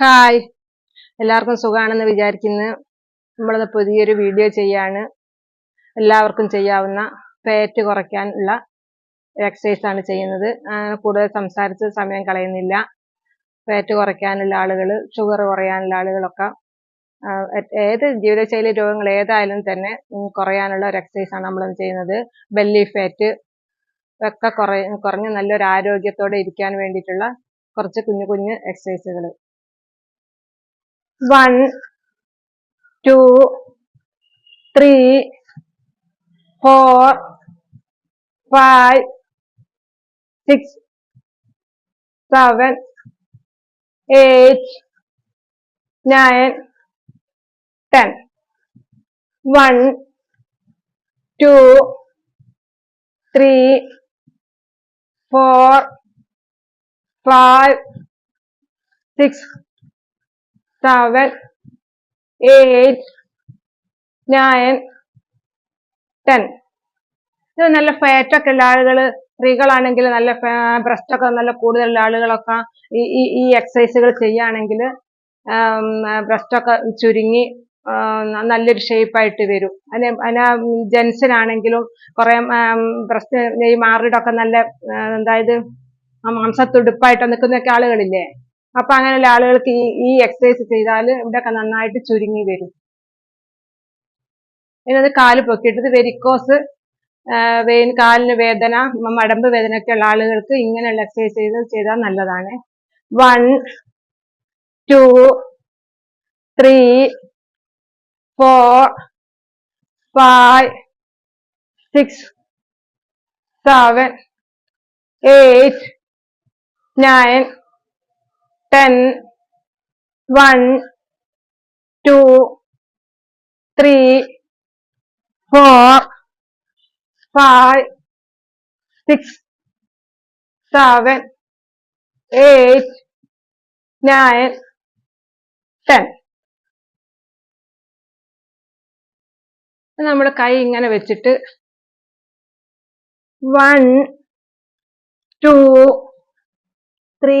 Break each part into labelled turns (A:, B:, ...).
A: Hi. എല്ലാവർക്കും സുഖമാണെന്ന് വിചാരിക്കുന്നു. നമ്മളിന്ന് പുതിയൊരു വീഡിയോ ചെയ്യാണ്. എല്ലാവർക്കും ചെയ്യാവുന്ന ഫാറ്റ് കുറയ്ക്കാനുള്ള എക്സസൈസ് ആണ് ചെയ്യുന്നത്. കൂടുതൽ സംസാരിച്ച് സമയം കളയുന്നില്ല. ഫാറ്റ് കുറയ്ക്കാനുള്ള ആളുകൾ ഷുഗർ കുറയാനുള്ള ആളുകളൊക്കെ ഏത് ജീവിതശൈലി രോഗങ്ങൾ ഏതായാലും തന്നെ കുറയാനുള്ള ഒരു എക്സസൈസ് ആണ് നമ്മൾ ചെയ്യുന്നത്. ബെല്ലി ഫാറ്റ് ഒക്കെ കുറ കുറഞ്ഞ് നല്ലൊരു ആരോഗ്യത്തോടെ ഇരിക്കാൻ വേണ്ടിയിട്ടുള്ള കുറച്ച് കുഞ്ഞു കുഞ്ഞു എക്സസൈസുകൾ one, two, three, four, five, six, seven, eight, nine, ten. One, two, three, four, five, six, seven, eight, nine, ten. ഇത് നല്ല ഫാറ്റൊക്കെ ഉള്ള ആളുകൾ സ്ത്രീകളാണെങ്കിൽ നല്ല ബ്രസ്റ്റൊക്കെ നല്ല കൂടുതലുള്ള ആളുകളൊക്കെ ഈ ഈ എക്സസൈസുകൾ ചെയ്യുകയാണെങ്കിൽ ബ്രസ്റ്റൊക്കെ ചുരുങ്ങി നല്ലൊരു ഷേപ്പായിട്ട് വരും അതിന് അതിന് ജെൻസിനാണെങ്കിലും കുറേ ബ്രസ്റ്റ് ഈ മാറിയിടൊക്കെ നല്ല അതായത് മാംസത്തുടുപ്പായിട്ട് നിൽക്കുന്നൊക്കെ ആളുകളില്ലേ അപ്പൊ അങ്ങനെയുള്ള ആളുകൾക്ക് ഈ ഈ എക്സസൈസ് ചെയ്താൽ ഇവിടെയൊക്കെ നന്നായിട്ട് ചുരുങ്ങി വരും. ഇനി കാൽ പൊക്കിയിട്ട് ഇത് വെരിക്കോസ് വെയിൻ കാലിന് വേദന മടമ്പ് വേദന ഒക്കെ ഉള്ള ആളുകൾക്ക് ഇങ്ങനെയുള്ള എക്സസൈസ് ചെയ്ത് ചെയ്താൽ നല്ലതാണ്. One two three four five six seven eight nine ten one two three four five, six, seven, eight, nine, ten. നമ്മുടെ കൈ ഇങ്ങനെ വെച്ചിട്ട് one two three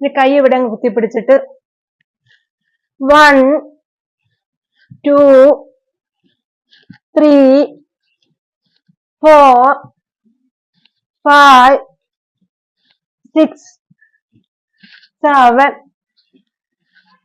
A: ഇനി കൈ ഇവിടെ കുത്തിപ്പിടിച്ചിട്ട് one two three four five six seven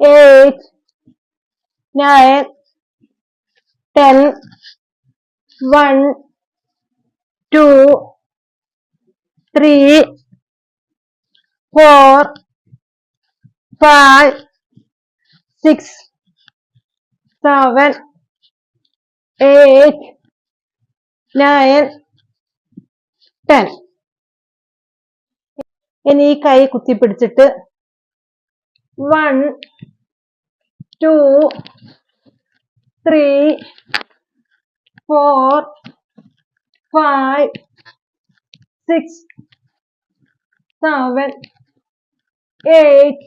A: eight nine ten one two three four five, six, seven, eight, nine, ten. ഇനി ഈ കൈ കുത്തിപ്പിടിച്ചിട്ട് one two three four five six seven eight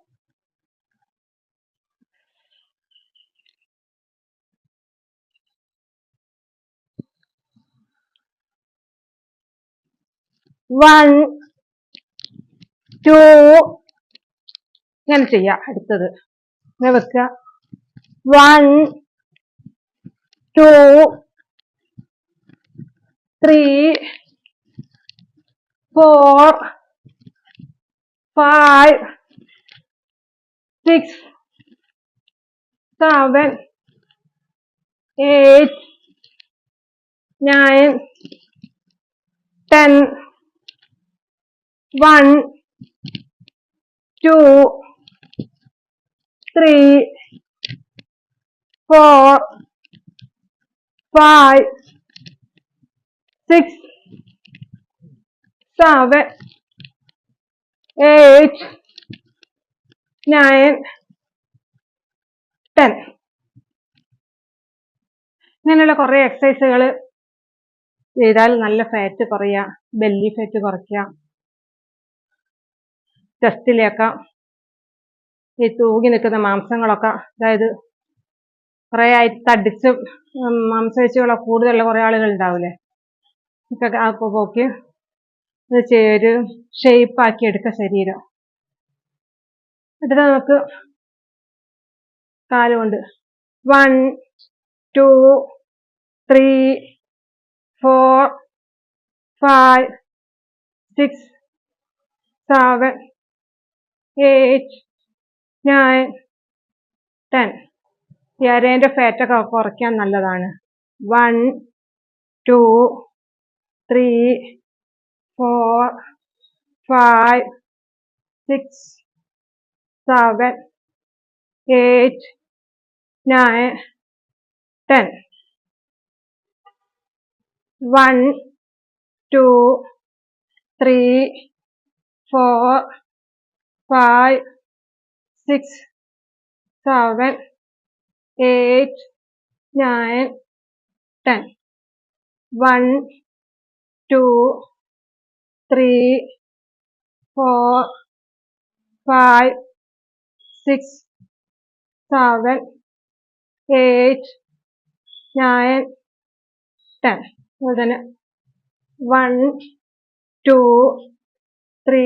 A: One, two ഇങ്ങനെ ചെയ്യാം. അടുത്തത്. ഇങ്ങനെ വെക്കുക. One two three four five six seven eight nine ten, one, two, three, four, five, six, seven, eight, nine, ten. ഇങ്ങനെയുള്ള കുറേ എക്സസൈസുകൾ ചെയ്താൽ നല്ല ഫാറ്റ് കുറയുക ബെല്ലി ഫാറ്റ് കുറയ്ക്കുക. ചെസ്റ്റിലെയൊക്കെ ഈ തൂങ്ങി നിൽക്കുന്ന മാംസങ്ങളൊക്കെ അതായത് കുറേ ആയി തടിച്ച് മാംസപേശികളൊക്കെ കൂടുതലുള്ള കുറേ ആളുകൾ ഉണ്ടാവില്ലേ ഒക്കെ അപ്പോൾ പോക്കി ഇത് ഒരു ഷേപ്പാക്കി എടുക്കുക ശരീരം. എന്നിട്ട് നമുക്ക് കാലുകൊണ്ട് one two three four five six seven eight nine ten ഈ ഫാറ്റൊക്കെ കുറയ്ക്കാൻ നല്ലതാണ്. One two three four five six seven eight nine ten one two three four, six, seven, eight, nine, ten. One, two, three, four, five, six, seven, eight, nine, ten. അതുപോലെ തന്നെ one two three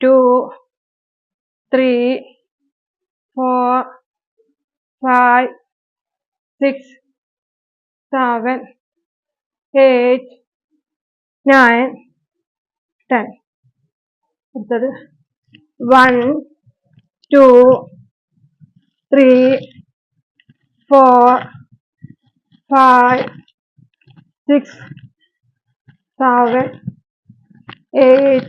A: two, three, four, five, six, seven, eight, nine, ten. അടുത്തത് one two three four five six seven eight,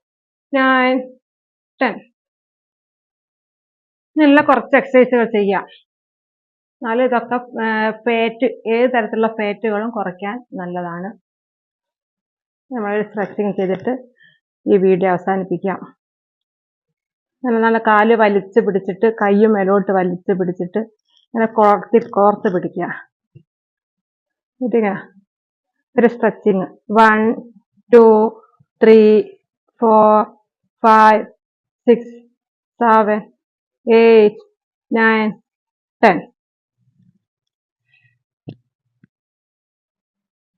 A: nine ten നല്ല കുറച്ച് എക്സസൈസുകൾ ചെയ്യാം എന്നാലും ഇതൊക്കെ fate ഏത് തരത്തിലുള്ള ഫേറ്റുകളും കുറയ്ക്കാൻ നല്ലതാണ്. നമ്മൾ സ്ട്രെച്ചിങ് ചെയ്തിട്ട് ഈ വീഡിയോ അവസാനിപ്പിക്കാം. നല്ല നല്ല കാൽ വലിച്ച് പിടിച്ചിട്ട് കൈയും മേലോട്ട് വലിച്ച് പിടിച്ചിട്ട് ഇങ്ങനെ കോർത്തി കോർത്ത് പിടിക്കുക. ഇതിങ്ങനെ ഒരു stretching one two three four five six seven eight nine ten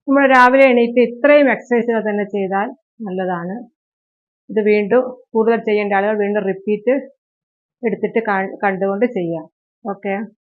A: നമ്മൾ രാവിലെ എണീറ്റ് ഇത്രയും എക്സസൈസുകൾ തന്നെ ചെയ്താൽ നല്ലതാണ്. ഇത് വീണ്ടും കൂടുതൽ ചെയ്യേണ്ട ആളുകൾ വീണ്ടും റിപ്പീറ്റ് എടുത്തിട്ട് കണ്ടുകൊണ്ട് ചെയ്യാം. ഓക്കെ